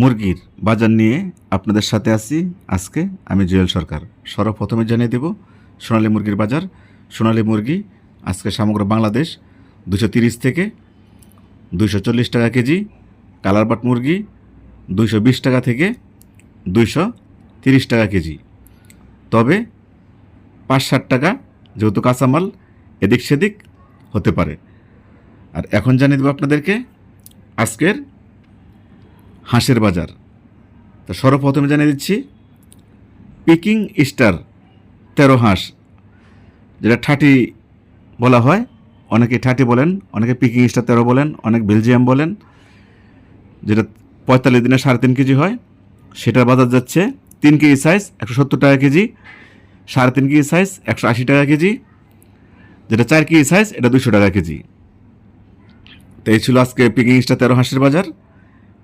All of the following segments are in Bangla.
মুরগির বাজার নিয়ে আপনাদের সাথে আছি আজকে আমি জুয়েল সরকার। সর্বপ্রথমে জানিয়ে দেব, সোনালী মুরগির বাজার। সোনালী মুরগি আজকে সমগ্র বাংলাদেশ দুশো তিরিশ থেকে দুশো চল্লিশ টাকা কেজি কালারবাট মুরগি দুইশো বিশ টাকা থেকে দুইশো তিরিশ টাকা কেজি। তবে পাঁচ ষাট টাকা যেহেতু কাঁচামাল, এদিক সেদিক হতে পারে। আর এখন জানিয়ে দেবো আপনাদেরকে আজকের হাঁসের বাজার। তো সর্বপ্রথমে জানিয়ে দিচ্ছি পিকিং স্টার তেরো হাঁস, যেটা ঠাটি বলা হয়। অনেকে ঠাটি বলেন, অনেকে পিকিং স্টার তেরো বলেন, অনেক বেলজিয়াম বলেন, যেটা পঁয়তাল্লিশ দিনে সাড়ে তিন কেজি হয়। সেটার বাজার যাচ্ছে তিন কেজি সাইজ একশো সত্তর টাকা কেজি, সাড়ে তিন কেজি সাইজ একশো আশি টাকা কেজি, যেটা চার কেজি সাইজ এটা দুশো টাকা কেজি। তো এই ছিল আজকে পিকিং স্টার তেরো হাঁসের বাজার।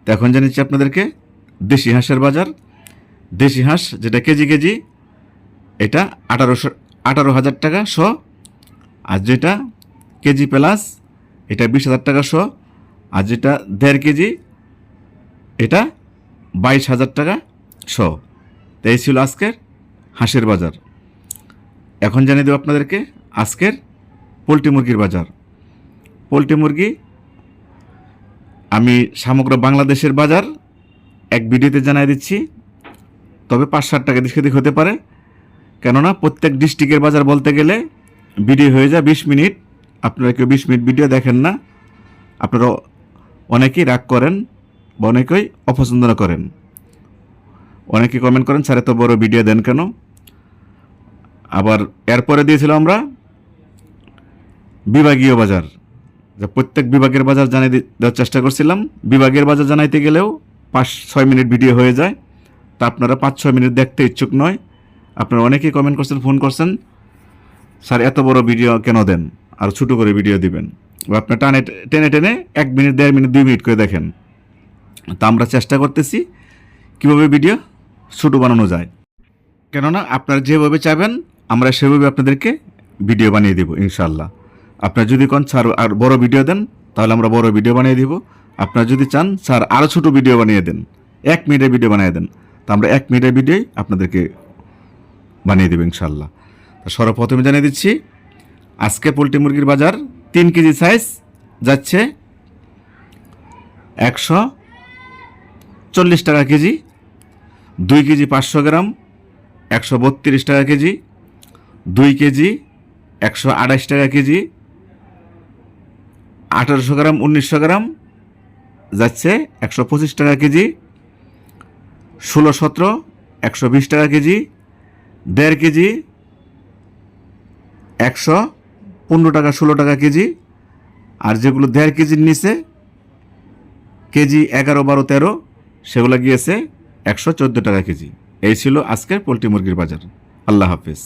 তো এখন জানিয়েছি আপনাদেরকে, দেশি হাঁসের বাজার। দেশি হাঁস যেটা কেজি কেজি, এটা আঠারোশো, আঠারো হাজার টাকা শ। আর যেটা কেজি প্লাস, এটা বিশ হাজার টাকা শ। আর যেটা দেড় কেজি, এটা বাইশ হাজার টাকা শ। তো এই ছিল আজকের হাঁসের বাজার। এখন জানিয়ে দেবো আপনাদেরকে আজকের পোলট্রি মুরগির বাজার। পোলট্রি মুরগি আমি সমগ্র বাংলাদেশের বাজার এক ভিডিওতে জানাই দিচ্ছি। তবে পাঁচ ষাট টাকা দিক হতে পারে। কেননা প্রত্যেক ডিস্ট্রিক্টের বাজার বলতে গেলে ভিডিও হয়ে যায় বিশ মিনিট। আপনারা কেউ বিশ মিনিট ভিডিও দেখেন না। আপনারা অনেকেই রাগ করেন বা অনেকেই অপছন্দ করেন। অনেকে কমেন্ট করেন, স্যার, এত বড় ভিডিও দেন কেন? আবার এরপরে দিয়েছিলাম আমরা বিভাগীয় বাজার। যে প্রত্যেক বিভাগের বাজার জানিয়ে দেওয়ার চেষ্টা করছিলাম। বিভাগের বাজার জানাইতে গেলেও পাঁচ, ছয় মিনিট ভিডিও হয়ে যায়। তা আপনারা পাঁচ, ছয় মিনিট দেখতে ইচ্ছুক নয়। আপনারা অনেকেই কমেন্ট করছেন ফোন করছেন, স্যার, এত বড় ভিডিও কেন দেন? আর ছোটো করে ভিডিও দিবেন। বা আপনার টানে, টেনে টেনে এক মিনিট, দেড় মিনিট, দুই মিনিট করে দেখেন। তা আমরা চেষ্টা করতেছি কীভাবে ভিডিও ছোটো বানানো যায়। কেননা আপনারা যেভাবে চাইবেন, আমরা সেভাবে আপনাদেরকে ভিডিও বানিয়ে দেবো ইনশাল্লাহ আপনার যদি কোন, স্যার, আর বড় ভিডিও দেন, তাহলে আমরা বড় ভিডিও বানিয়ে দিব। আপনার যদি চান, স্যার আরও ছোটো ভিডিও বানিয়ে দেন, এক মিনিটের ভিডিও বানিয়ে দেন, তা আমরা এক মিনিটের ভিডিওই আপনাদেরকে বানিয়ে দেবো ইনশাল্লাহ তা সর্বপ্রথমে জানিয়ে দিচ্ছি, আজকে পোলট্রি মুরগির বাজার তিন কেজি সাইজ যাচ্ছে একশো চল্লিশ টাকা কেজি, দুই কেজি পাঁচশো গ্রাম একশো বত্রিশ টাকা কেজি, দুই কেজি একশো আঠাশ টাকা কেজি আঠারোশো গ্রাম, উনিশশো গ্রাম যাচ্ছে একশো পঁচিশ টাকা কেজি। ষোলো সতেরো, একশো বিশ টাকা কেজি। দেড় কেজি, একশো পনেরো টাকা, ষোলো টাকা কেজি। আর যেগুলো দেড় কেজির নিচে, কেজি এগারো, বারো, তেরো, সেগুলো গিয়েছে একশো চোদ্দ টাকা কেজি। এই ছিল আজকের পোলট্রি মুরগির বাজার। আল্লাহ হাফিজ।